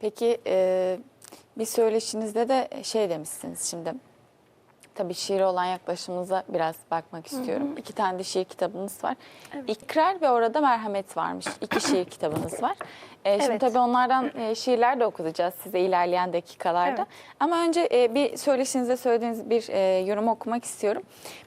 Peki e, bir söyleşinizde de şey demişsiniz şimdi. Tabii şiire olan yaklaşımınıza biraz bakmak istiyorum. İki tane de şiir kitabınız var. İkrar ve orada merhamet varmış. İki şiir kitabınız var. E, Şimdi Evet. tabii onlardan e, şiirler de okuyacağız size ilerleyen dakikalarda. Evet. Ama önce e, bir söyleşinizde söylediğiniz bir e, yorumu okumak istiyorum.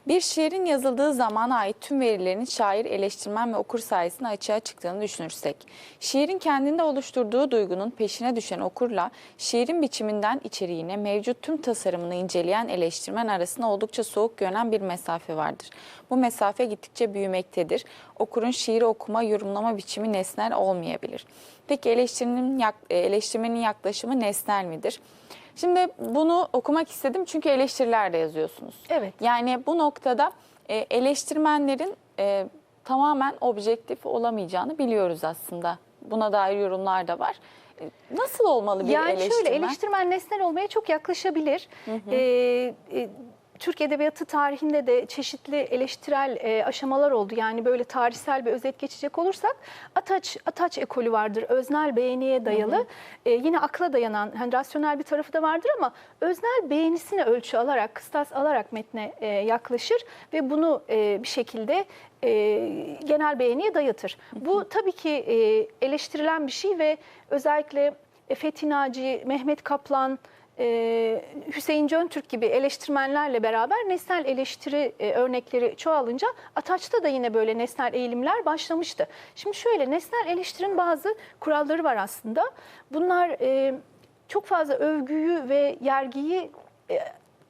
Bir şiirin yazıldığı zamana ait tüm verilerin şair, eleştirmen ve okur sayesinde açığa çıktığını düşünürsek, şiirin kendinde oluşturduğu duygunun peşine düşen okurla şiirin biçiminden içeriğine mevcut tüm tasarımını inceleyen eleştirmen arasında oldukça soğuk görünen bir mesafe vardır. Bu mesafe gittikçe büyümektedir. Okurun şiiri okuma, yorumlama biçimi nesnel olmayabilir. Peki eleştirinin yak- e, eleştirmenin yaklaşımı nesnel midir? Şimdi bunu okumak istedim çünkü eleştiriler de yazıyorsunuz. Evet. Yani bu noktada e, eleştirmenlerin e, tamamen objektif olamayacağını biliyoruz aslında. Buna dair yorumlar da var. Nasıl olmalı bir yani eleştirmen? şöyle eleştirmen nesnel olmaya çok yaklaşabilir. Ee, e, Türk Edebiyatı tarihinde de çeşitli eleştirel e, aşamalar oldu. Yani böyle tarihsel bir özet geçecek olursak Ataç Ataç ekolü vardır. Öznel beğeniye dayalı. E, yine akla dayanan, hani rasyonel bir tarafı da vardır ama öznel beğenisine ölçü alarak, kıstas alarak metne e, yaklaşır ve bunu e, bir şekilde e, genel beğeniye dayatır. Bu tabii ki e, eleştirilen bir şey ve özellikle e, Fethi Naci, Mehmet Kaplan, e, Hüseyin Cöntürk gibi eleştirmenlerle beraber nesnel eleştiri e, örnekleri çoğalınca Ataç'ta da yine böyle nesnel eğilimler başlamıştı. Şimdi şöyle nesnel eleştirinin bazı kuralları var aslında. Bunlar e, çok fazla övgüyü ve yergiyi e,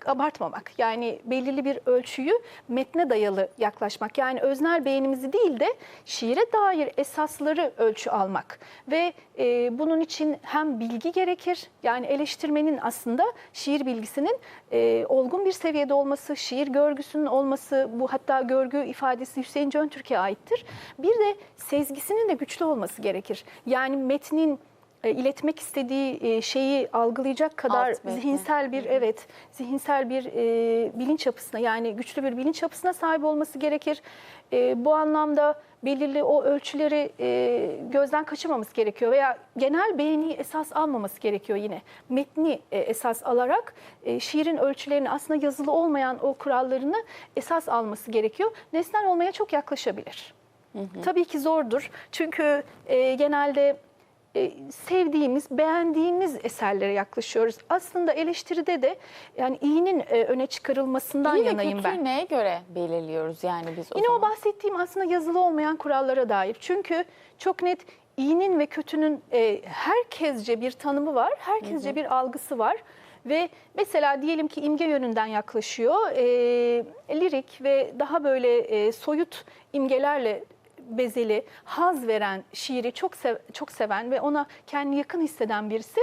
abartmamak. Yani belirli bir ölçüyü metne dayalı yaklaşmak. Yani öznel beğenimizi değil de şiire dair esasları ölçü almak. Ve e, bunun için hem bilgi gerekir. Yani eleştirmenin aslında şiir bilgisinin e, olgun bir seviyede olması, şiir görgüsünün olması, bu hatta görgü ifadesi Hüseyin Cöntürk'e aittir. Bir de sezgisinin de güçlü olması gerekir. Yani metnin iletmek istediği e, şeyi algılayacak kadar Alt metni. zihinsel bir evet zihinsel bir e, bilinç yapısına yani güçlü bir bilinç yapısına sahip olması gerekir. E, bu anlamda belirli o ölçüleri e, gözden kaçırmaması gerekiyor veya genel beğeniyi esas almaması gerekiyor yine. Metni e, esas alarak e, şiirin ölçülerini aslında yazılı olmayan o kurallarını esas alması gerekiyor. Nesnel olmaya çok yaklaşabilir. Tabii ki zordur. Çünkü e, genelde e, sevdiğimiz, beğendiğimiz eserlere yaklaşıyoruz. Aslında eleştiride de yani iyinin e, öne çıkarılmasından İyi ve yanayım ben. neye göre belirliyoruz yani biz o Yine zaman? o bahsettiğim aslında yazılı olmayan kurallara dair. Çünkü çok net iyinin ve kötünün e, herkesce bir tanımı var, herkesce bir algısı var. Ve mesela diyelim ki imge yönünden yaklaşıyor, e, lirik ve daha böyle e, soyut imgelerle bezeli, haz veren şiiri çok sev- çok seven ve ona kendini yakın hisseden birisi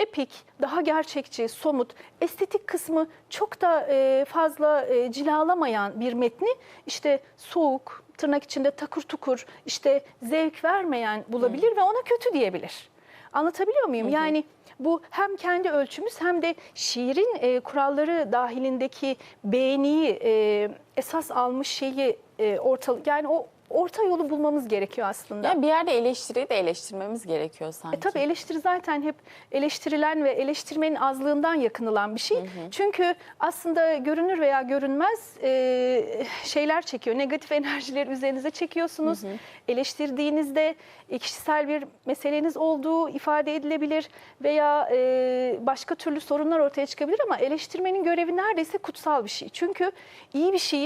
epik, daha gerçekçi, somut, estetik kısmı çok da e, fazla e, cilalamayan bir metni işte soğuk, tırnak içinde takur tukur, işte zevk vermeyen bulabilir ve ona kötü diyebilir. Anlatabiliyor muyum? Yani bu hem kendi ölçümüz hem de şiirin e, kuralları dahilindeki beğeniyi e, esas almış şeyi e, ortalık yani o orta yolu bulmamız gerekiyor aslında. Yani bir yerde eleştiriyi de eleştirmemiz gerekiyor sanki. E tabii eleştiri zaten hep eleştirilen ve eleştirmenin azlığından yakınılan bir şey. Çünkü aslında görünür veya görünmez e, şeyler çekiyor. Negatif enerjileri üzerinize çekiyorsunuz. Eleştirdiğinizde e, kişisel bir meseleniz olduğu ifade edilebilir veya e, başka türlü sorunlar ortaya çıkabilir ama eleştirmenin görevi neredeyse kutsal bir şey. Çünkü iyi bir şeyi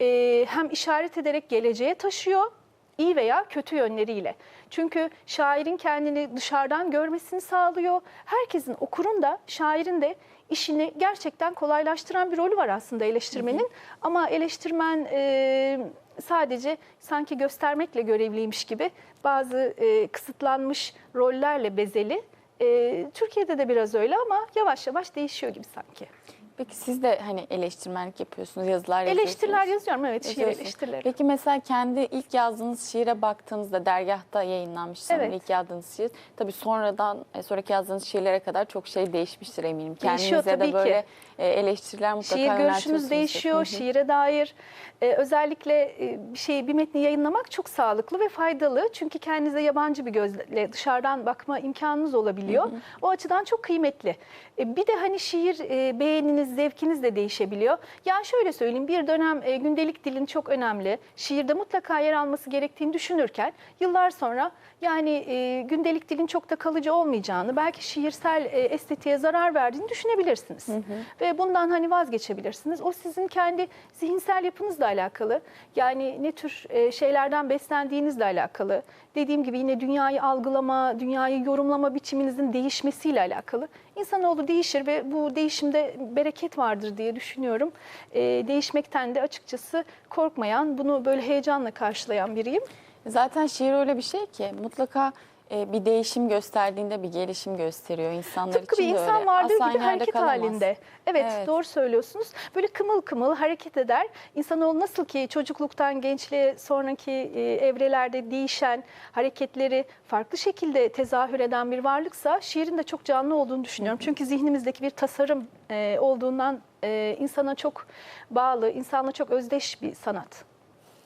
e, hem işaret ederek geleceğe taşıyor iyi veya kötü yönleriyle. Çünkü şairin kendini dışarıdan görmesini sağlıyor. Herkesin, okurun da, şairin de işini gerçekten kolaylaştıran bir rolü var aslında eleştirmenin. Ama eleştirmen e, sadece sanki göstermekle görevliymiş gibi bazı e, kısıtlanmış rollerle bezeli. E, Türkiye'de de biraz öyle ama yavaş yavaş değişiyor gibi sanki. Peki siz de hani eleştirmenlik yapıyorsunuz, yazılar yazıyorsunuz. Eleştiriler yazıyorum evet şiir Yazıyorsunuz. eleştirileri. Peki mesela kendi ilk yazdığınız şiire baktığınızda dergahta yayınlanmış sanırım Evet. ilk yazdığınız şiir. Tabii sonradan e, sonraki yazdığınız şiirlere kadar çok şey değişmiştir eminim. Değişiyor Kendinize tabii de böyle e, eleştiriler mutlaka Şiir görüşünüz yöneltiyorsunuzdur. değişiyor, Hı hı. şiire dair e, özellikle e, bir şey bir metni yayınlamak çok sağlıklı ve faydalı. Çünkü kendinize yabancı bir gözle dışarıdan bakma imkanınız olabiliyor. O açıdan çok kıymetli. E, bir de hani şiir e, beğeniniz, zevkiniz de değişebiliyor. Yani şöyle söyleyeyim bir dönem e, gündelik dilin çok önemli. Şiirde mutlaka yer alması gerektiğini düşünürken yıllar sonra yani e, gündelik dilin çok da kalıcı olmayacağını, belki şiirsel e, estetiğe zarar verdiğini düşünebilirsiniz. Ve bundan hani vazgeçebilirsiniz. O sizin kendi zihinsel yapınızla alakalı. Yani ne tür e, şeylerden beslendiğinizle alakalı. Dediğim gibi yine dünyayı algılama, dünyayı yorumlama biçiminizin değişmesiyle alakalı. İnsanoğlu değişir ve bu değişimde bereket vardır diye düşünüyorum. E, değişmekten de açıkçası korkmayan, bunu böyle heyecanla karşılayan biriyim. Zaten şiir öyle bir şey ki mutlaka e, bir değişim gösterdiğinde bir gelişim gösteriyor insanlar Tıpkı bir için de insan öyle. gibi hareket kalamaz. halinde. Evet, Evet. doğru söylüyorsunuz. Böyle kımıl kımıl hareket eder. İnsanoğlu nasıl ki çocukluktan gençliğe sonraki e, evrelerde değişen hareketleri farklı şekilde tezahür eden bir varlıksa şiirin de çok canlı olduğunu düşünüyorum. Çünkü zihnimizdeki bir tasarım e, olduğundan e, insana çok bağlı, insanla çok özdeş bir sanat.